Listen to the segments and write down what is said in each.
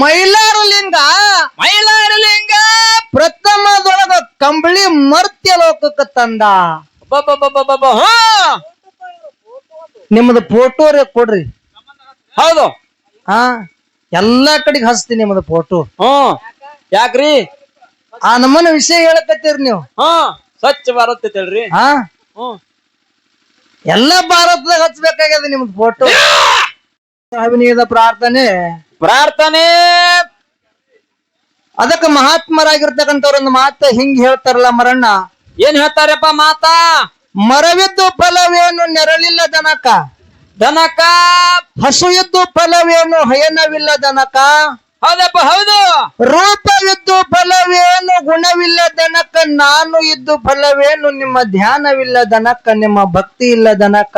ಮೈಲಾರ ಲಿಂಗ. ಮೈಲಾರಲಿಂಗ ಪ್ರಥಮದೊಳಗ ಕಂಬಳಿ ಮರ್ತ್ಯ ಲೋಕಕ್ಕೆ ತಂದ. ನಿಮ್ಮದು ಫೋಟೋ ರೀ ಕೊಡ್ರಿ. ಹೌದು. ಹಾ ಎಲ್ಲಾ ಕಡೆಗೆ ಹಚ್ತೀನಿ ನಿಮ್ಮದು ಫೋಟೋ ಹ್ಮ್ ಯಾಕ್ರಿ? ಆ ನಮ್ಮನ ವಿಷಯ ಹೇಳಕತ್ತೀರಿ ನೀವು. ಹಾ ಸ್ವಚ್ಛ ಭಾರತ್ ಹೇಳ್ರಿ ಹಾ ಎಲ್ಲ ಭಾರತದಾಗ ಹಚ್ಬೇಕಾಗ್ಯದ ನಿಮ್ದು ಫೋಟೋ ಅಭಿನಯದ ಪ್ರಾರ್ಥನೆ. ಪ್ರಾರ್ಥನೆ. ಅದಕ್ಕೆ ಮಹಾತ್ಮರಾಗಿರ್ತಕ್ಕಂಥವ್ರೊಂದು ಮಾತು ಹಿಂಗ್ ಹೇಳ್ತಾರಲ್ಲ ಮರಣ್ಣ. ಏನ್ ಹೇಳ್ತಾರಪ್ಪ ಮಾತಾ? ಮರವಿದ್ದು ಫಲವೇನು ನೆರಳಿಲ್ಲ ದನಕ ದನಕ ಹಸುವಿದ್ದು ಇದ್ದು ಫಲವೇನು ಹಯನವಿಲ್ಲ ದನಕ ಹೌದಪ್ಪ ಹೌದು. ರೂಪವಿದ್ದು ಫಲವೇನು ಗುಣವಿಲ್ಲ ದನಕ ನಾನು ಇದ್ದು ಫಲವೇನು ನಿಮ್ಮ ಧ್ಯಾನವಿಲ್ಲ ದನಕ ನಿಮ್ಮ ಭಕ್ತಿ ಇಲ್ಲ ದನಕ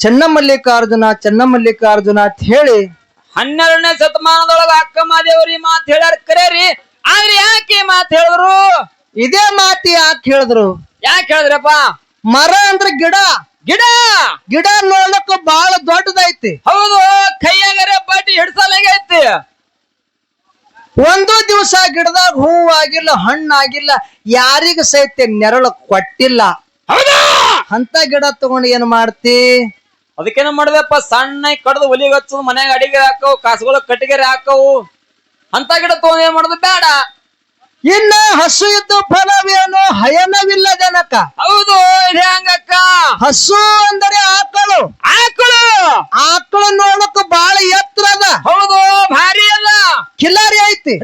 ಚನ್ನಮಲ್ಲಿಕಾರ್ಜುನ ಚನ್ನಮಲ್ಲಿಕಾರ್ಜುನ ಅಂತ ಹೇಳಿ ಹನ್ನೆರಡನೇ ಶತಮಾನದೊಳಗ ಅಕ್ಕ ಮಾದೇವ್ರಿ ಮಾತು ಹೇಳ್ಯಾರ ಕರೇರಿ? ಆದ್ರೆ ಯಾಕೆ ಮಾತು ಮಾತ್ ಹೇಳಿದ್ರು? ಇದೇ ಮಾತಿ ಯಾಕೆ ಹೇಳಿದ್ರು? ಯಾಕೆ ಹೇಳಿದ್ರಪ್ಪ? ಮರ ಅಂದ್ರೆ ಗಿಡ. ಗಿಡ! ಗಿಡ ನೋಡಕ್ ಬಹಳ ದೊಡ್ಡದೈತಿ. ಹೌದು ಕೈಯಾಗರೆ ಬಾಟಿ ಹಿಡ್ಸಲಾಗೈತಿ. ಒಂದು ದಿವಸ ಗಿಡದಾಗ ಹೂ ಆಗಿಲ್ಲ ಹಣ್ಣಾಗಿಲ್ಲ ಯಾರಿಗ ಸಹಿತ ನೆರಳು ಕೊಟ್ಟಿಲ್ಲ. ಹೌದಾ? ಅಂತ ಗಿಡ ತಗೊಂಡು ಏನ್ ಮಾಡ್ತಿ? ಅದಕ್ಕೇನ ಮಾಡಿದೆಪ್ಪ ಸಣ್ಣ ಕಡ್ದು ಒಲಿಗೆ ಹಚ್ಚದು ಮನ್ಯಾಗ ಅಡಿಗೆ ಹಾಕವು ಕಾಸುಗಳ ಕಟ್ಟಿಗೆ ಹಾಕವು ಅಂತ ಗಿಡ ತಗೊಂಡ್ ಏನ್ ಮಾಡುದು? ಬೇಡ. ಇನ್ನ ಹಸು ಇದ್ದು ಫಲವೇನು ಹಯನವಿಲ್ಲ ಜನಕ. ಹೌದು ಹ್ಯಾಂಗಕ್ಕ ಹಸು ಅಂದರೆ ಆಕಳು. ಆಕಳು. ಆಕಳು ನೋಡಕ್ ಬಹಳ ಎತ್ತರ ಅದ. ಹೌದು ಭಾರಿ ಅಲ್ಲ. ಕಿಲಾರಿ ಐತಿ.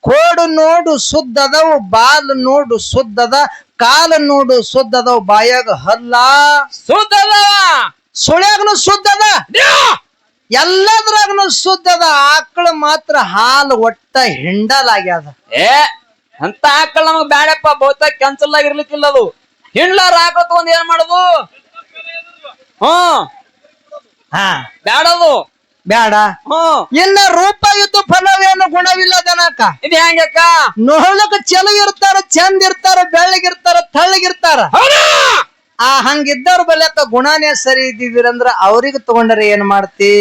ಕೋಡು ನೋಡು ಸುದ್ದದವು ಬಾಲ್ ನೋಡು ಸುದ್ದದ ಕಾಲು ನೋಡು ಸುದ್ದದವು ಬಾಯಾಗ ಹಲ್ಲ. ಸುದ್ದದ ಸುಳ್ಯಾಗನು ಸುದ್ದದ ಎಲ್ಲದ್ರಾಗನು ಸುದ್ದದ ಆಕಳ ಮಾತ್ರ ಹಾಲು ಒಟ್ಟ ಹಿಂಡಲಾಗ್ಯದ. ಏ ಅಂತ ಆಕಳ ನಮಗ್ ಬ್ಯಾಡಪ್ಪ. ಬಹುತ ಕ್ಯಾನ್ಸಲ್ ಆಗಿರ್ಲಿಕ್ಕಿಲ್ಲ ಅದು. ಹಿಂಡ್ಲಾರ ಆಕಳ ತಗೊಂಡ್ ಏನ್ ಮಾಡುದು? ಹ್ಮ್ ಹಾ. ಬ್ಯಾಡದು ಬ್ಯಾಡ. ಹ್ಮ್ ಇಲ್ಲ ರೂಪ ಇದ್ದು ಫಲವೇನು ಗುಣವಿಲ್ಲ ದನಕ ಇದು ಹೆಂಗಕ್ಕ ನೋಡ್ಲಕ್ ಚಲೋ ಇರ್ತಾರ ಚಂದ ಇರ್ತಾರ ಬೆಳ್ಳಗಿರ್ತಾರ ತಳ್ಳಗಿರ್ತಾರ. ಆ ಹಂಗಿದ್ದವ್ರ ಬಲ್ಯಾಕ ಗುಣಾನೇ ಸರಿ ಇದ್ದಿದ್ದೀರಂದ್ರ ಅವ್ರಿಗೆ ತಗೊಂಡ್ರೆ ಏನ್ ಮಾಡ್ತಿ?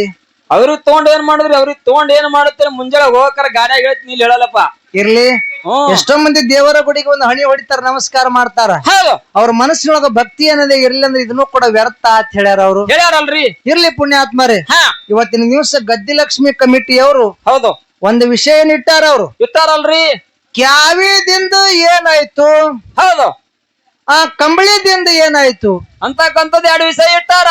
ಅವ್ರಿಗೆ ತಗೊಂಡ್ ಏನ್ ಮಾಡಿದ್ರಿ? ಅವ್ರಿಗೆ ತಗೊಂಡ್ ಏನ್ ಮಾಡುತ್ತೆ? ಮುಂಜಾನೆ ಹೋಗಕರ ಗಾಡಿ ಹೇಳ್ತಿ ನೀಲ್ ಹೇಳಲ್ಲಪ್ಪ. ಇರ್ಲಿ. ಹ್ಮ್ ಎಷ್ಟೋ ಮಂದಿ ದೇವರ ಗುಡಿಗೆ ಒಂದು ಹಣಿ ಹೊಡಿತಾರ ನಮಸ್ಕಾರ ಮಾಡ್ತಾರ. ಹೌದು. ಅವ್ರ ಮನಸ್ಸಿನೊಳಗ ಭಕ್ತಿ ಅನ್ನೋದೇ ಇರ್ಲಿ ಅಂದ್ರೆ ಇದನ್ನು ಕೂಡ ವ್ಯರ್ಥ ಅಂತ ಹೇಳ್ಯಾರ ಅವ್ರು. ಹೇಳ್ಯಾರಲ್ರಿ. ಇರ್ಲಿ ಪುಣ್ಯಾತ್ಮರೇ ಹಾ. ಇವತ್ತಿನ ದಿವಸ ಗದ್ದಿಲಕ್ಷ್ಮಿ ಕಮಿಟಿಯವರು ಹೌದು. ಒಂದು ವಿಷಯ ಇಟ್ಟಾರ ಅವ್ರು. ಇಟ್ಟಾರಲ್ರಿ. ಕ್ಯಾವಿದಿಂದ ಏನಾಯ್ತು? ಹೌದು. ಆ ಕಂಬಳಿದಿಂದ ಏನಾಯ್ತು? ಅಂತಕ್ಕಂಥದ್ದು ಎರಡು ವಿಷಯ ಇಟ್ಟಾರ.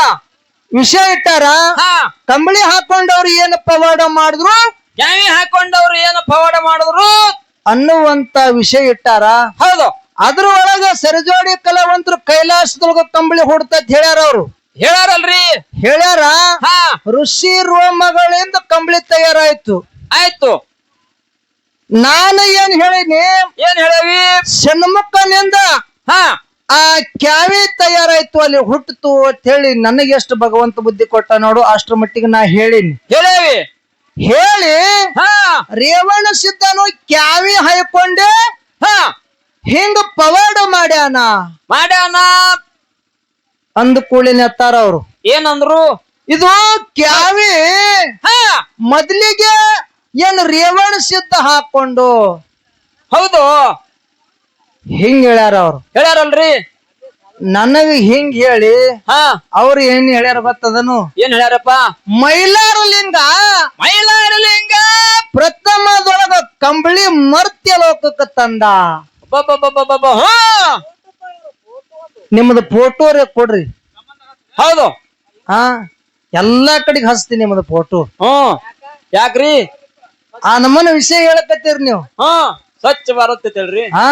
ವಿಷಯ ಇಟ್ಟಾರ? ಹಾ. ಕಂಬಳಿ ಹಾಕೊಂಡವ್ರು ಏನು ಪವಾಡ ಮಾಡಿದ್ರು? ಕ್ಯಾವಿ ಹಾಕೊಂಡವ್ರು ಏನು ಪವಾಡ ಮಾಡಿದ್ರು? ಅನ್ನುವಂತ ವಿಷಯ ಇಟ್ಟಾರ? ಹೌದು. ಅದ್ರ ಒಳಗ ಸರಿಜೋಡಿ ಕಲಾವಂತರು ಕೈಲಾಸದೊಳಗ ಕಂಬಳಿ ಹೊಡ್ತತ್ ಹೇಳ್ಯಾರ ಅವ್ರು. ಹೇಳಾರಲ್ರಿ ಹೇಳ್ಯಾರ? ಹಾ. ಋಷಿ ರೋಮಗಳಿಂದ ಕಂಬಳಿ ತಯಾರಾಯ್ತು. ಆಯ್ತು. ನಾನು ಏನ್ ಹೇಳಿನಿ? ಏನ್ ಹೇಳವಿ? ಸಣ್ಮುಖನಿಂದ ಹಾ. ಆ ಕ್ಯಾವಿ ತಯಾರಾಯ್ತು ಅಲ್ಲಿ ಹುಟ್ಟಿತು ಅಂತ ಹೇಳಿ ನನಗೆ ಎಷ್ಟು ಭಗವಂತ ಬುದ್ಧಿ ಕೊಟ್ಟ ನೋಡು ಅಷ್ಟ್ರ ಮಟ್ಟಿಗೆ ನಾ ಹೇಳಿನಿ. ಹೇಳೇವಿ. ಹೇಳಿ ಹಾ. ರೇವಣ ಸಿದ್ಧನು ಕ್ಯಾವಿ ಹೈಕೊಂಡೆ ಹಾ. ಹಿಂಗ ಪವಾಡ ಮಾಡ್ಯಾನ. ಮಾಡ್ಯಾನ. ಅಂದ ಕೂಳಿನ ಎತ್ತಾರ ಅವರು. ಏನಂದ್ರು? ಇದು ಕ್ಯಾವಿ ಹಾ. ಮೊದ್ಲಿಗೆ ಏನ್ ರೇವಣ ಸಿದ್ಧ ಹಾಕೊಂಡು ಹೌದು. ಹಿಂಗ್ ಹೇಳ್ಯಾರ ಅವ್ರು. ಹೇಳ್ಯಾರಲ್ರಿ? ನನಗ ಹಿಂಗ್ ಹೇಳಿ ಹಾ. ಅವ್ರು ಏನ್ ಹೇಳ್ಯಾರ ಗೊತ್ತದನು? ಏನ್ ಹೇಳ್ಯಾರಪ್ಪ? ಮೈಲಾರು ಲಿಂಗ ಮೈಲಾರಲಿಂಗ. ಪ್ರಥಮದೊಳಗ ಕಂಬಳಿ ಮರ್ತ್ಯ ಲೋಕಕ್ಕೆ ತಂದ. ಬಬ್ಬಬ್ಬಬ್ಬಬ್ಬ. ಹಾ. ನಿಮ್ಮದು ಫೋಟೋ ರೀ ಕೊಡ್ರಿ. ಹೌದು. ಹಾ. ಎಲ್ಲಾ ಕಡೆಗೆ ಹಚ್ತೀನಿ ನಿಮ್ಮದು ಫೋಟೋ ಹ್ಮ್ ಯಾಕ್ರಿ? ಆ ನಮ್ಮನ ವಿಷಯ ಹೇಳಕತ್ತೀರಿ ನೀವು. ಹಾ ಸ್ವಚ್ಛ ಭಾರತ್ ಅಂತ ಹೇಳ್ರಿ ಹಾ.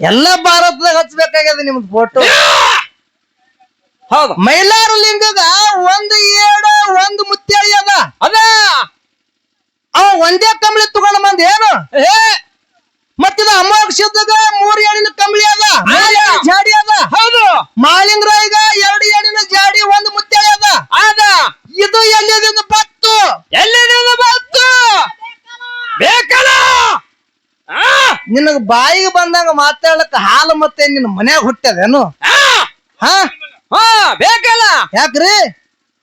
ಎಲ್ಲಾ ಭಾರತದಾಗ ಹಚ್ಬೇಕಾಗ್ಯದ ನಿಮ್ದು ಫೋಟೋ ಹೌದು. ಮೈಲಾರ ಲಿಂಗದ ಒಂದು ಏಡ ಒಂದು ಮುತ್ಯಾಳಿ ಅದ ಅದ ಅವ ಒಂದೇ ಕಂಬಳಿ ತಗೊಂಡ ಬಂದ ಏನು ಏ ಮತ್ತಿದ ಅಮೋಕ್ಷದಾಗ ಮೂರ್ ಎಣಿನ ಕಂಬಳಿ ಅದ ಮೂರ್ ಎಣಿನ ಜಾಡಿ ಅದ ಹೌದು ಮಾಲಿಂಗರಾಯಿಗ ಎರಡು ಎಣಿನ ಜಾಡಿ ಒಂದು ಮುತ್ಯಾಳಿ ಅದ ಅದ ಇದು ಎಲ್ಲಿದಿಂದ ಬತ್ತು ಎಲ್ಲಿಂದ ಬಂತು ಬೇಕಲ್ಲ ಆ, ನಿನಗ ಬಾಯಿಗೆ ಬಂದಂಗ ಮಾತಾಡಕ್ ನಿನ್ನ ಮನ್ಯಾಗ ಹುಟ್ಟದೇನು ಹಾ! ಹಾ? ಬೇಕಲ್ಲ? ಯಾಕ್ರಿ?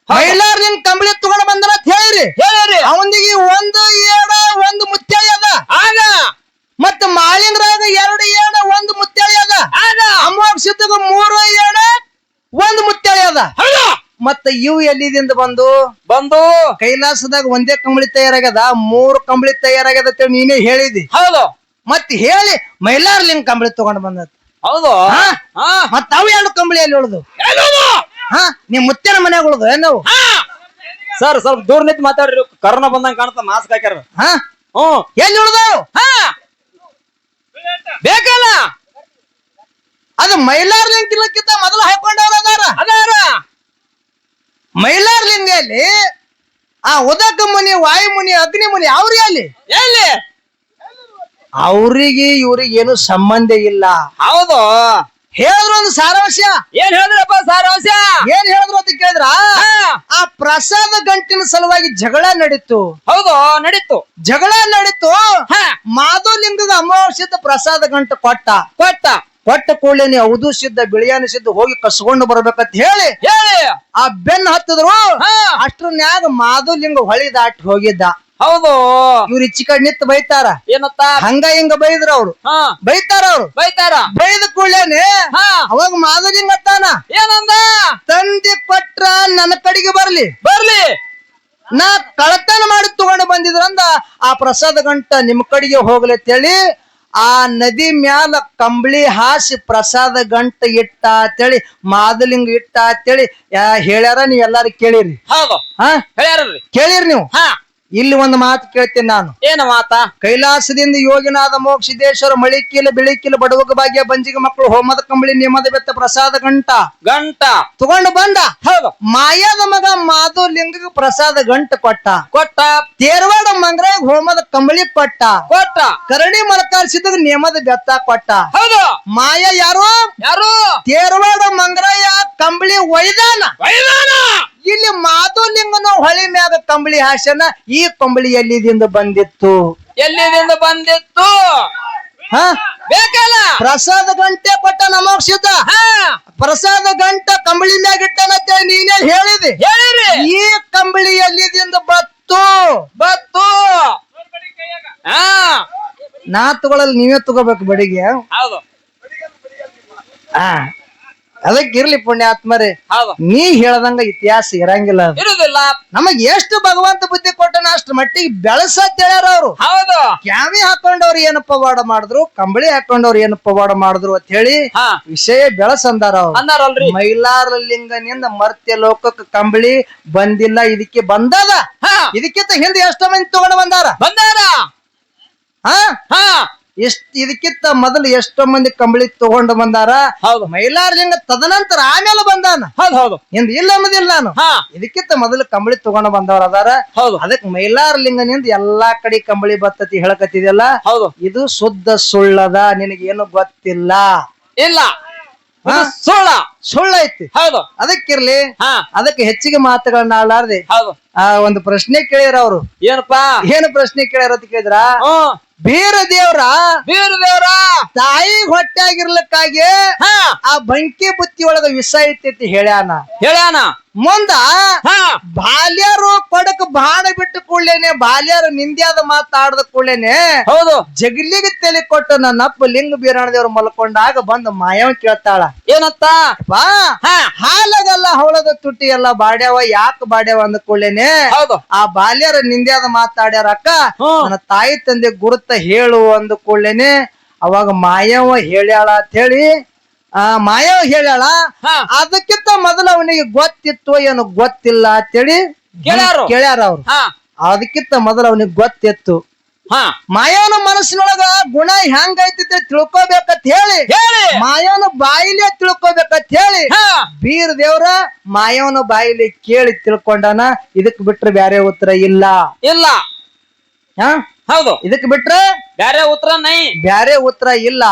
ಮೈಲಾರ್ಲಿಂಗ್ ಕಂಬಳಿ ತಗೊಂಡ್ ಬಂದನ ಅಂತ ಹೇಳ್ರಿ. ಹೇಳಿರಿ. ಅವನಿಗೆ ಒಂದು ಏಡ ಒಂದು ಮುತ್ಯಾಳಿ ಅದ. ಆಗ? ಮತ್ತ ಮಾಳಿಂಗ್ರಾಗ ಎರಡು ಏಡ ಒಂದು ಮುತ್ಯಾಳಿ ಅದ. ಆಗ? ಅಮೋಕ್ಷಿತಗ ಮೂರು ಏಡ ಒಂದು ಮುತ್ಯಾಳಿ ಅದ. ಮತ್ತ ಇವು ಎಲ್ಲಿದಿಂದ ಬಂದು? ಬಂದು? ಕೈಲಾಸದಾಗ ಒಂದೇ ಕಂಬಳಿ ತಯಾರಾಗ್ಯದ ಮೂರು ಕಂಬಳಿ ತಯಾರಾಗ್ಯದ ನೀನೇ ಹೇಳಿದಿ. ಹೌದು. ಮತ್ತೆ ಹೇಳಿ ಮೈಲಾರ್ಲಿಂಗ್ ಕಂಬಳಿ ತಗೊಂಡ್ ಬಂದತ್ ಹೌದು? ಹಾ? ಮತ್ತ ಅವು ಎರಡು ಕಂಬಳಿ ಅಲ್ಲಿ ಉಳ್ದು? ಹಾ? ನಿಮ್ ಮುತ್ಯನ ಮನ್ಯಾಗ ಉಳ್ದು. ಏನವು ಹಾ? ಸರ್ ಸ್ವಲ್ಪ ದೂರ ನಿಂತು ಮಾತಾಡ್ರಿ. ಕರೋನಾ ಬಂದಂಗ ಕಾಣ್ತ ಮಾಸ್ಕ್ ಹಾಕ್ಯಾರ. ಹಾ? ಹ್ಮ್ ಎಲ್ಲಿ ಉಳ್ದು? ಹಾ? ಬೇಕಲ್ಲ? ಅದು ಮೈಲಾರ್ಲಿಂಗ್ ಕಿಲಕ್ಕಿಂತ ಮೊದಲು ಹಾಕೊಂಡವ್ರ ಅದಾರ. ಅದಾರ. ಅಲ್ಲಿ ಆ ಉದಕ ಮುನಿ ವಾಯು ಮುನಿ ಅಗ್ನಿ ಮುನಿ ಅವ್ರಿ ಅಲ್ಲಿ ಎಲ್ಲಿ? ಅವ್ರಿಗೆ ಇವ್ರಿಗೆ ಏನು ಸಂಬಂಧ ಇಲ್ಲ. ಹೌದು. ಹೇಳಿದ್ರು ಒಂದು ಸಾರಾಂಶ. ಏನ್ ಹೇಳಿದ್ರಪ್ಪ ಸಾರಾಂಶ? ಏನ್ ಹೇಳಿದ್ರು ಅಂತ ಕೇಳಿದ್ರ? ಆ ಪ್ರಸಾದ ಗಂಟಿನ ಸಲುವಾಗಿ ಜಗಳ ನಡೀತು. ಹೌದು ನಡೀತು. ಜಗಳ ನಡೀತು. ಹಾ. ಮಾಧುಲಿಂಗದ ಅಮಾವಾಸ್ಯದ ಪ್ರಸಾದ ಗಂಟು ಕೊಟ್ಟ. ಕೊಟ್ಟ. ಕೊಟ್ಟ ಕೂಡಲೇ ಅವಧು ಸಿದ್ಧ ಬಿಳಿಯಾನ ಸಿದ್ಧ ಹೋಗಿ ಕಸ್ಕೊಂಡು ಬರ್ಬೇಕಂತ ಹೇಳಿ ಹೇಳಿ. ಆ ಬೆನ್ ಹತ್ತಿದ್ರು. ಅಷ್ಟ್ರನ್ಯಾಗ ಮಾಧುಲಿಂಗ ಹೊಳಿ ದಾಟಿ ಹೋಗಿದ್ದ. ಹೌದು. ಇವ್ರ ಇಚ್ಚಿ ಕಡೆ ನಿಂತು ಬೈತಾರ. ಏನತ್ತ? ಹಂಗ ಹಿಂಗ ಬೈದ್ರ ಅವ್ರು. ಬೈತಾರ ಅವ್ರು. ಬೈತಾರ. ಬೈದ ಕೂಡಲೇನೆ ಹಾ. ಅವಾಗ ಮಾಧುಲಿಂಗ ಅತ್ತಾನ. ಏನಂದ? ತಂದಿ ಕೊಟ್ರ ನನ್ನ ಕಡೆಗೆ ಬರ್ಲಿ. ಬರ್ಲಿ. ನಾ ಕಳತನ ಮಾಡಿ ತಗೊಂಡು ಬಂದಿದ್ರಂದ. ಆ ಪ್ರಸಾದ ಗಂಟ ನಿಮ್ ಕಡೆಗೆ ಹೋಗ್ಲಿ ಅಂತೇಳಿ ಆ ನದಿ ಮ್ಯಾಲ ಕಂಬಳಿ ಹಾಸಿ ಪ್ರಸಾದ ಗಂಟ ಇಟ್ಟ ಅಂತೇಳಿ ಮಾದಲಿಂಗ ಇಟ್ಟ ಅಂತೇಳಿ ಯಾ- ಹೇಳ್ಯಾರ ನೀವ್ ಎಲ್ಲಾರು ಕೇಳಿರಿ. ಹೌದು. ಹಾ? ಕೇಳಿರಿ ನೀವು? ಹಾ. ಇಲ್ಲಿ ಒಂದು ಮಾತು ಕೇಳ್ತೇನೆ ನಾನು. ಏನ ಮಾತ? ಕೈಲಾಸದಿಂದ ಯೋಗಿನಾದ ಮೋಕ್ಷಿದೇಶ್ವರ ಮಳಿಕೀಲ ಬಿಳಿಕೀಲ ಬಡವಗ ಭಾಗ್ಯ ಬಂಜಿಗ ಮಕ್ಕಳು ಹೋಮದ ಕಂಬಳಿ ನೇಮದ ಬೆತ್ತ ಪ್ರಸಾದ ಗಂಟ. ಗಂಟ. ತಗೊಂಡು ಬಂದ. ಹೌದು. ಮಾಯಾದ ಮಗ ಮಾಧುಲಿಂಗ ಪ್ರಸಾದ ಗಂಟ ಕೊಟ್ಟ. ಕೊಟ್ಟ. ತೇರವಾಡ ಮಂಗ್ರ ಹೋಮದ ಕಂಬಳಿ ಕೊಟ್ಟ. ಕೊಟ್ಟ. ಕರಣಿ ಮಲಕಾರಿಸಿದ ನೇಮದ ಬೆತ್ತ ಕೊಟ್ಟ. ಹೌದು. ಮಾಯಾ ಯಾರು? ಯಾರು? ತೇರವಾಡ ಮಂಗ್ರಾಯ ಕಂಬಳಿ ಒಯ್ದಾನ. ವೈದಾನ ಇಲ್ಲಿ ಮಾಧುಲಿಂಗನ ಹೊಳಿ ಮ್ಯಾಗ ಕಂಬಳಿ ಹಾಸ್ಯನ ಈ ಕಂಬಳಿ ಎಲ್ಲಿದಿಂದ ಬಂದಿತ್ತು? ಎಲ್ಲಿದಿಂದ ಬಂದಿತ್ತು? ಹ? ಬೇಕಲ್ಲ? ಪ್ರಸಾದ ಗಂಟೆ ಕೊಟ್ಟ ನಮೋಕ್ಷಿತ. ಹಾ. ಪ್ರಸಾದ ಗಂಟ ಕಂಬಳಿ ಮ್ಯಾಗ ಇಟ್ಟನಂತೆ ನೀನೇ ಹೇಳಿದೆ. ಹೇಳಿರಿ. ಈ ಕಂಬಳಿ ಎಲ್ಲಿದಿಂದ ಬತ್ತು ಬತ್ತು ಹಾ. ನಾ ತಗೊಳಲ್ ನೀವೇ ತಗೋಬೇಕು ಬಡಿಗೆ ಹೌದು. ಆ ಅದಕ್ಕೆ ಇರ್ಲಿ ಪುಣ್ಯಾತ್ಮರೇ. ಹೌದು. ನೀ ಹೇಳ್ದಂಗ ಇತಿಹಾಸ ಇರಂಗಿಲ್ಲ ಅದು. ಇರುದಿಲ್ಲ. ನಮಗ್ ಎಷ್ಟು ಭಗವಂತ ಬುದ್ಧಿ ಕೊಟ್ಟನ ಅಷ್ಟು ಮಟ್ಟಿಗೆ ಬೆಳಸ ಹೇಳ್ಯಾರ ಅವ್ರು. ಹೌದು. ಕ್ಯಾವಿ ಹಾಕೊಂಡವ್ರು ಏನಪ್ಪ ಪವಾಡ ಮಾಡಿದ್ರು ಕಂಬಳಿ ಹಾಕೊಂಡವ್ರು ಏನಪ್ಪ ಪವಾಡ ಮಾಡಿದ್ರು ಅಂತ ಹೇಳಿ ಹಾ. ವಿಷಯ ಬೆಳಸಂದಾರ ಅವ್ರು. ಅಂದಾರಲ್ರಿ. ಮೈಲಾರ ಲಿಂಗನಿಂದ ಮರ್ತ್ಯ ಲೋಕಕ್ಕೆ ಕಂಬಳಿ ಬಂದಿಲ್ಲ ಇದಕ್ಕೆ ಬಂದದ. ಹಾ. ಇದಕ್ಕಿಂತ ಹಿಂದೆ ಎಷ್ಟೋ ಮಂದಿ ತಗೊಂಡು ಬಂದಾರ. ಬಂದಾರ. ಹಾ? ಹಾ. ಎಷ್ಟ್ ಇದಕ್ಕಿಂತ ಮೊದಲು ಎಷ್ಟೋ ಮಂದಿ ಕಂಬಳಿ ತಗೊಂಡು ಬಂದಾರ. ಹೌದು. ಮೈಲಾರ ಲಿಂಗ ತದನಂತರ ಆಮೇಲೆ ಬಂದಾನ. ಹೌದು ಹೌದು. ಹಿಂದ ಇಲ್ಲ ಅನ್ನೋದಿಲ್ಲ ನಾನು. ಹಾ. ಇದಕ್ಕಿಂತ ಮೊದಲು ಕಂಬಳಿ ತಗೊಂಡು ಬಂದವ್ರ ಅದಾರ. ಹೌದು. ಅದಕ್ಕೆ ಮೈಲಾರ ಲಿಂಗನಿಂದ ಎಲ್ಲಾ ಕಡೆ ಕಂಬಳಿ ಬತ್ತತಿ ಹೇಳಕತ್ತಿದೆಯಲ್ಲ? ಹೌದು. ಇದು ಶುದ್ಧ ಸುಳ್ಳದ ನಿನಗೇನು ಗೊತ್ತಿಲ್ಲ. ಇಲ್ಲ. ಹಾ? ಇದು ಸುಳ್ಳ. ಸುಳ್ಳೈತಿ ಹೌದು. ಅದಕ್ಕಿರ್ಲಿ ಹಾ. ಅದಕ್ಕೆ ಹೆಚ್ಚಿಗೆ ಮಾತುಗಳನ್ನ ಆಡಾರ್ದೆ ಹೌದು. ಆ ಒಂದು ಪ್ರಶ್ನೆ ಕೇಳಿರ ಅವರು. ಏನಪ್ಪಾ? ಏನು ಪ್ರಶ್ನೆ ಕೇಳ್ಯಾರ ಅಂತ ಕೇಳಿದ್ರ? ಹ್ಮ್. ಬೀರ ದೇವ್ರ ಬೀರ ದೇವ್ರ? ತಾಯಿ ಹೊಟ್ಟೆ ಆಗಿರ್ಲಿಕ್ಕಾಗಿ ಆ ಬಂಕಿ ಬುತ್ತಿ ಒಳಗ ವಿಷ ಐತಿ ಹೇಳ್ಯಾನ. ಹೇಳ್ಯಾನ? ಮುಂದ ಹಾ. ಬಾಲ್ಯರು ಕೊಡಕ್ ಬಾಣ ಬಿಟ್ಟು ಕೂಡ್ಲೇನೆ ಬಾಲ್ಯರು ನಿಂದ್ಯಾದ ಮಾತಾಡದ ಕೂಡ್ಲೇನೆ ಹೌದು. ಜಗಲಿಗೆ ತಲೆ ಕೊಟ್ಟು ನನ್ನ ಅಪ್ಪ ಲಿಂಗ ಬೀರಾಣದೇವ್ರ ಮಲ್ಕೊಂಡಾಗ ಬಂದು ಮಾಯವ್ ಕೇಳ್ತಾಳ. ಏನತ್ತ ಬಾ. ಹಾ. ಹಾಲಾಗಲ್ಲ ಹವಳದ ತುಟಿ ಎಲ್ಲ ಬಾಡ್ಯಾವ ಯಾಕೆ ಬಾಡ್ಯಾವ ಅಂದ ಕೂಡ್ಲೇನೆ ಹೌದು. ಆ ಬಾಲ್ಯರ ನಿಂದ್ಯಾದ ಮಾತಾಡ್ಯಾರ ಅಕ್ಕ. ನನ್ನ ತಾಯಿ ತಂದೆ ಗುರುತ ಹೇಳು ಅಂದ ಕೂಡ್ಲೇನೆ ಅವಾಗ ಮಾಯವ ಹೇಳ್ಯಾಳ ಅಂತ ಹೇಳಿ ಆ ಮಾಯ ಹೇಳ್ಯಾಳ ಹಾ. ಅದಕ್ಕಿಂತ ಮೊದಲು ಅವನಿಗೆ ಗೊತ್ತಿತ್ತು ಏನು ಗೊತ್ತಿಲ್ಲ ಅಂತೇಳಿ ಕೇಳ್ಯಾರು. ಕೇಳ್ಯಾರ ಅವ್ರು. ಹಾ. ಅದಕ್ಕಿಂತ ಮೊದಲು ಅವನಿಗೆ ಗೊತ್ತಿತ್ತು. ಹಾ. ಮಾಯವನ ಮನಸ್ಸಿನೊಳಗ ಗುಣ ಹೆಂಗೈತಿ ತಿಳ್ಕೊಬೇಕಂತ ಹೇಳಿ. ಹೇಳಿ. ಮಾಯವನ ಬಾಯಿಲೆ ತಿಳ್ಕೊಬೇಕಂತ ಹೇಳಿ. ಹಾ. ಬೀರ್ ದೇವ್ರ ಮಾಯವನ ಬಾಯಿಲಿ ಕೇಳಿ ತಿಳ್ಕೊಂಡನ ಇದಕ್ ಬಿಟ್ರೆ ಬ್ಯಾರೆ ಉತ್ತರ ಇಲ್ಲ. ಇಲ್ಲ. ಹಾ? ಹೌದು. ಇದಕ್ ಬಿಟ್ರೆ ಬ್ಯಾರೆ ಉತ್ತರ ನೈ. ಬ್ಯಾರೆ ಉತ್ತರ ಇಲ್ಲ.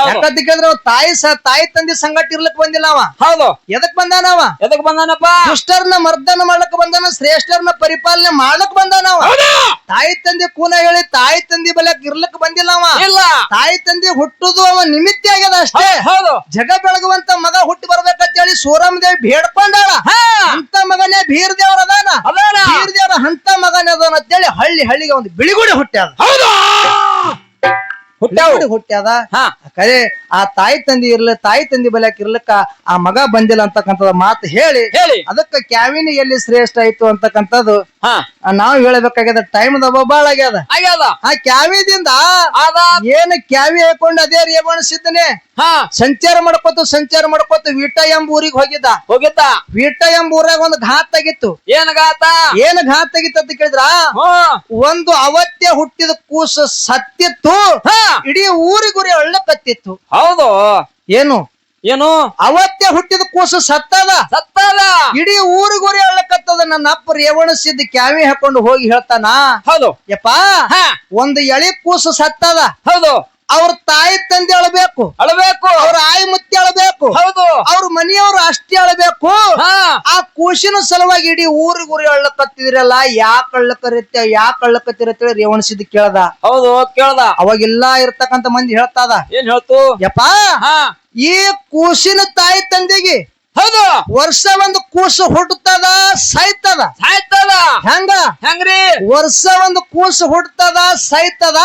ಅವ ತಾಯಿ ಸ ತಾಯಿ ತಂದೆ ಸಂಗಟ ಇರ್ಲಕ್ ಬಂದಿಲ್ಲ ಅವ. ಹೌದು. ಎದಕ್ ಬಂದಾನವ ಎದಕ್ ಬಂದಾನಪ್ಪ? ದುಷ್ಟರ್ನ ಮರ್ದನ ಮಾಡ್ಲಕ್ ಬಂದಾನ ಶ್ರೇಷ್ಠರ್ನ ಪರಿಪಾಲನೆ ಮಾಡ್ಲಕ್ ಬಂದಾನವ ಹೌದು. ತಾಯಿ ತಂದೆ ಕೂನ ಹೇಳಿ ತಾಯಿ ತಂದೆ ಬಲಕ್ ಇರ್ಲಕ್ ಬಂದಿಲ್ಲ ಅವ. ಇಲ್ಲ. ತಾಯಿ ತಂದೆ ಹುಟ್ಟುದು ಅವ ನಿಮಿತ್ತ ಆಗ್ಯದ ಅಷ್ಟೇ. ಹೌದು ಜಗ ಬೆಳಗುವಂತ ಮಗ ಹುಟ್ಟಿ ಬರ್ಬೇಕಂತ ಹೇಳಿ ಸೂರಮ್ ದೇವಿ ಬೇಡ್ಕೊಂಡಾಳ. ಹಾ. ಅಂತ ಮಗನೇ ಬೀರ್ ದೇವ್ರ ಅದಾನ. ಅದಾನ. ಬೀರ್ ದೇವ್ರ ಅಂತ ಮಗನೇ ಅದಾನ ಅಂತೇಳಿ ಹಳ್ಳಿ ಹಳ್ಳಿಗೆ ಒಂದು ಬಿಳಿಗುಡಿ ಹುಟ್ಟ್ಯಾದ ಹೌದು. ಹುಟ್ಟಾವು ಹುಟ್ಟ್ಯಾದ ಹಾ. ಕರೆ ಆ ತಾಯಿ ತಂದಿ ಇರ್ಲಿ ತಾಯಿ ತಂದಿ ಬಲಕ್ ಇರ್ಲಕ್ಕ ಆ ಮಗ ಬಂದಿಲ್ಲ ಅಂತಕ್ಕಂಥದ್ದು ಮಾತು ಹೇಳಿ. ಹೇಳಿ. ಅದಕ್ಕ ಕ್ಯಾವಿನಿ ಎಲ್ಲಿ ಶ್ರೇಷ್ಠ ಆಯ್ತು ಅಂತಕ್ಕಂಥದ್ದು ಹಾ. ನಾವ್ ಹೇಳಬೇಕಾಗ್ಯದ ಟೈಮ್ ದಬ ಬಾಳ ಆಗ್ಯದ. ಆಗ್ಯದ. ಆ ಕ್ಯಾವಿದಿಂದ ಅದ ಏನ್ ಕ್ಯಾವಿ ಹಾಕೊಂಡು ಅದೇ ರೇವಣ ಸಿದ್ದನೆ ಹಾ. ಸಂಚಾರ ಮಾಡ್ಕೊತ ಸಂಚಾರ ಮಾಡ್ಕೊತ ವೀಟ ಎಂಬ ಊರಿಗೆ ಹೋಗಿದ್ದ. ಹೋಗಿದ್ದ. ವಿಟ ಎಂಬ ಊರಾಗ ಒಂದು ಘಾತ್ ಆಗಿತ್ತು. ಏನ್ ಘಾತ? ಏನ್ ಘಾತ್ ಆಗಿತ್ತು ಅಂತ ಕೇಳಿದ್ರ? ಒಂದು ಅವತ್ಯ ಹುಟ್ಟಿದ ಕೂಸು ಸತ್ತಿತ್ತು. ಹಾ. ಇಡೀ ಊರಿಗುರಿ ಕತ್ತಿತ್ತು. ಹೌದು. ಏನು? ಏನು? ಅವತ್ತೇ ಹುಟ್ಟಿದ ಕೂಸು ಸತ್ತದ? ಸತ್ತದ? ಇಡೀ ಊರಿಗೂರಿ ಹೇಳಕತ್ತದ ನನ್ನ ಅಪ್ಪ ರೇವಣ ಸಿದ್ಧ ಕ್ಯಾವಿ ಹಾಕೊಂಡು ಹೋಗಿ ಹೇಳ್ತಾನ? ಹೌದು. ಯಪ್ಪ ಹಾ. ಒಂದು ಎಳಿ ಕೂಸು ಸತ್ತದ? ಹೌದು. ಅವ್ರ ತಾಯಿ ತಂದೆ ಅಳಬೇಕು. ಅಳಬೇಕು. ಅವ್ರ ಆಯಿ ಮುತ್ತಿ ಅಳಬೇಕು. ಹೌದು. ಅವ್ರ ಮನೆಯವರು ಅಷ್ಟೇ ಅಳಬೇಕು. ಹಾ. ಆ ಕೂಸಿನ ಸಲುವಾಗಿ ಇಡೀ ಊರಿಗೂರಿ ಊರಿ ಯಾ ಯಾಕೆ ಅಳ್ಳಕರಿತ್ತ ಯಾಕೆ ಅಳ್ಳಕತ್ತಿರತ್ತೇಳಿ ರೇವಣ ಸಿದ್ಧ ಕೇಳ್ದ. ಹೌದು ಕೇಳ್ದ. ಅವಾಗೆಲ್ಲ ಇರ್ತಕ್ಕಂತ ಮಂದಿ ಹೇಳ್ತಾದ. ಏನ್ ಹೇಳ್ತು? ಯಪ್ಪ ಹಾ. ಈ ಕೂಸಿನ ತಾಯಿ ತಂದೆಗೆ ಹೌದು. ವರ್ಷ ಒಂದು ಕೂಸು ಹುಟ್ಟುತ್ತದ ಸಾಯ್ತದ? ಸಾಯ್ತದ. ಹೆಂಗ? ಹೆಂಗ್ರಿ? ವರ್ಷ ಒಂದು ಕೂಸು ಹುಟ್ಟುತ್ತದ ಸಾಯ್ತದ?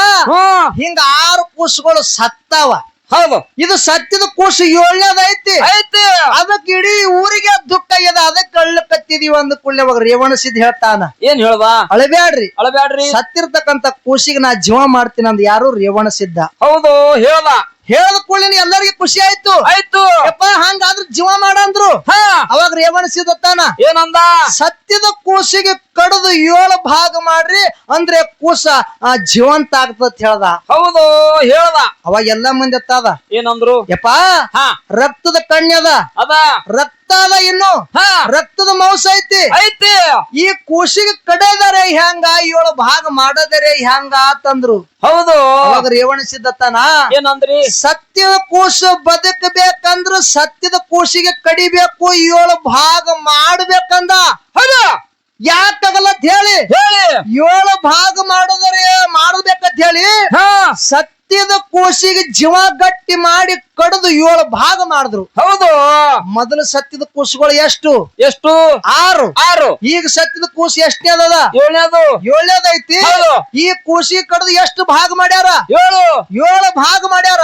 ಹಿಂಗ ಆರು ಕೂಸುಗಳು ಸತ್ತವ. ಹೌದು. ಇದು ಸತ್ಯದ ಕೂಸು ಏಳನೇದೈತಿ ಐತಿ. ಅದಕ್ಕೆ ಇಡೀ ಊರಿಗೆ ದುಃಖ ಇದೆ. ಅದಕ್ಕೆ ಅಳ್ಳಕತ್ತಿದೀವಿ ಅಂದ ಕೂಡಲೇ ಅವಾಗ ರೇವಣ ಸಿದ್ಧ ಹೇಳ್ತಾನ. ಏನ್ ಹೇಳುವ? ಅಳಬ್ಯಾಡ್ರಿ. ಅಳಬ್ಯಾಡ್ರಿ. ಸತ್ತಿರ್ತಕ್ಕಂತ ಕೂಸಿಗೆ ನಾ ಜೀವ ಮಾಡ್ತೀನಿ ಅಂದ್ ಯಾರು ರೇವಣ ಸಿದ್ಧ. ಹೌದು ಹೇಳ್ದ. ಹೇಳದ ಕೂಡಲೇ ಎಲ್ಲರಿಗೂ ಖುಷಿ ಆಯ್ತು. ಆಯ್ತು. ಯಪ್ಪ ಹಂಗಾದ್ರ ಜೀವ ಮಾಡಂದ್ರು ಹಾ. ಅವಾಗ ರೇವಣ ತಾನ ಏನಂದ? ಸತ್ಯದ ಕೂಸಿಗೆ ಕಡದು ಏಳು ಭಾಗ ಮಾಡ್ರಿ ಅಂದ್ರೆ ಕೂಸ ಆ, ಜೀವಂತ ಆಗ್ತದ ಹೇಳ್ದ. ಹೌದು ಹೇಳ್ದ. ಅವಾಗ ಎಲ್ಲಾ ಮಂದಿ ಎತ್ತಾದ. ಏನಂದ್ರು? ಯಪ್ಪ ರಕ್ತದ ಕಣ್ಯದ ಅದ. ರಕ್ತ ಅದ ಇನ್ನು ಹಾ. ರಕ್ತದ ಮಾಂಸ ಐತಿ. ಐತಿ. ಈ ಕೂಸಿಗೆ ಕಡೆದರೆ ಹೆಂಗ ಏಳು ಭಾಗ ಮಾಡದರೆ ಹೆಂಗ ಅಂತಂದ್ರು. ಹೌದು. ಅವಾಗ ರೇವಣ ಏನಂದ್ರಿ? ಸತ್ಯದ ಕೂಸು ಬದುಕಬೇಕಂದ್ರ ಸತ್ಯದ ಕೂಸಿಗೆ ಕಡಿಬೇಕು ಏಳು ಭಾಗ ಮಾಡ್ಬೇಕಂದ. ಹೌದು. ಯಾಕಾಗಲ್ಲ ಅಂತ ಹೇಳಿ? ಹೇಳಿ. ಏಳು ಭಾಗ ಮಾಡೋದರೆ ಮಾಡಬೇಕಂತ ಹೇಳಿ ಹಾ. ಸತ್ಯದ ಕೋಶಿಗೆ ಜೀವ ಗಟ್ಟಿ ಮಾಡಿ ಕಡದು ಏಳು ಭಾಗ ಮಾಡಿದ್ರು. ಹೌದು. ಮೊದಲು ಸತ್ತಿದ ಕೂಸುಗಳು ಎಷ್ಟು? ಎಷ್ಟು? ಆರು. ಆರು. ಈಗ ಸತ್ತಿದ ಕೂಸು ಎಷ್ಟೇ ಅದ? ಏಳನೇದು. ಏಳನೇದೈತಿ ಹೌದು. ಈ ಕೂಸಿ ಕಡದು ಎಷ್ಟು ಭಾಗ ಮಾಡ್ಯಾರ? ಏಳು. ಏಳು ಭಾಗ ಮಾಡ್ಯಾರ?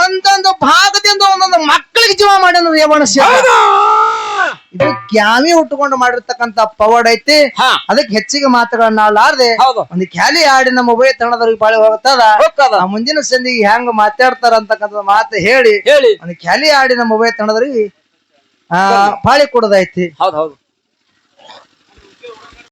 ಒಂದೊಂದು ಭಾಗದಿಂದ ಒಂದೊಂದು ಮಕ್ಕಳಿಗೆ ಜೀವ ಮಾಡ್ಯಾನ ರೇವಣ ಇದು ಕ್ಯಾಮಿ ಹುಟ್ಟುಕೊಂಡು ಮಾಡಿರ್ತಕ್ಕಂತ ಪವಾಡ್ ಐತಿ. ಹಾ. ಅದಕ್ಕೆ ಹೆಚ್ಚಿಗೆ ಮಾತುಗಳನ್ನ ಆಡ್ಲಾರ್ದೆ ಹೌದು. ಒಂದು ಖ್ಯಾಲಿ ಆಡಿನ ನಮ್ಮ ಉಭಯ ತಣ್ಣದವ್ರಿಗೆ ಬಾಳಿ ಹೋಗ್ತದ. ಹೋಗ್ತದ. ಆ ಮುಂದಿನ ಸಂದಿಗೆ ಹೆಂಗ್ ಮಾತಾಡ್ತಾರ ಅಂತಕ್ಕಂಥ ಮಾತು ಹೇಳಿ ಹೇಳಿ. ಒಂದು ಖ್ಯಾಲಿ ಆಡಿನ ನಮ್ಮ ಉಭಯ ತಣ್ಣದವ್ರಿಗೆ ಆ ಪಾಳಿ ಕೊಡೋದೈತಿ ಹೌದು ಹೌದು.